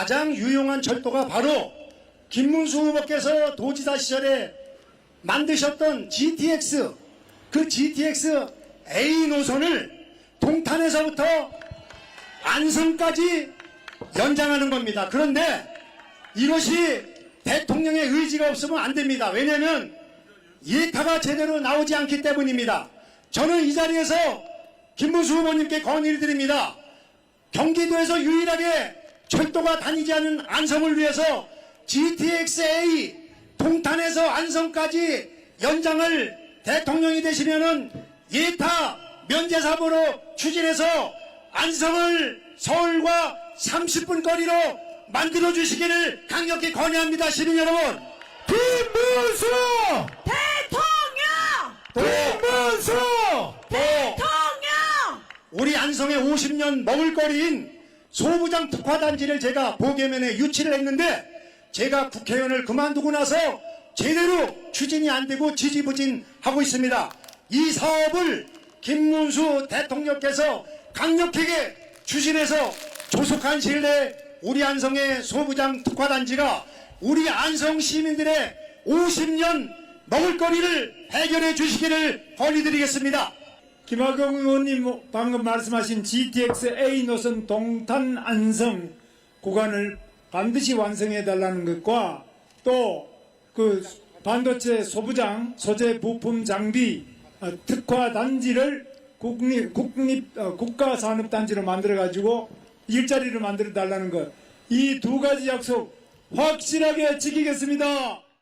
가장 유용한 철도가 바로 김문수 후보께서 도지사 시절에 만드셨던 GTX 그 GTX A 노선을 동탄에서부터 안성까지 연장하는 겁니다. 그런데 이것이 대통령의 의지가 없으면 안 됩니다. 왜냐하면 예타가 제대로 나오지 않기 때문입니다. 저는 이 자리에서 김문수 후보님께 건의를 드립니다. 경기도에서 유일하게 철도가 다니지 않는 안성을 위해서 GTX-A 동탄에서 안성까지 연장을 대통령이 되시면은 예타 면제 사고로 추진해서 안성을 서울과 30분 거리로 만들어 주시기를 강력히 건의합니다. 시민 여러분. 김문수! 대통령! 김문수! 대통령! 우리 안성의 50년 먹을거리인 소부장 특화단지를 제가 보계면에 유치를 했는데 제가 국회의원을 그만두고 나서 제대로 추진이 안 되고 지지부진 하고 있습니다. 이 사업을 김문수 대통령께서 강력하게 추진해서 조속한 시일 내에 우리 안성의 소부장 특화단지가 우리 안성 시민들의 50년 먹을거리를 해결해 주시기를 건의드리겠습니다. 김학용 의원님 방금 말씀하신 GTX A 노선 동탄 안성 구간을 반드시 완성해 달라는 것과 또 그 반도체 소부장 소재 부품 장비 어, 특화 단지를 국립 국립 어, 국가 산업 단지로 만들어 가지고 일자리를 만들어 달라는 것 이 두 가지 약속 확실하게 지키겠습니다.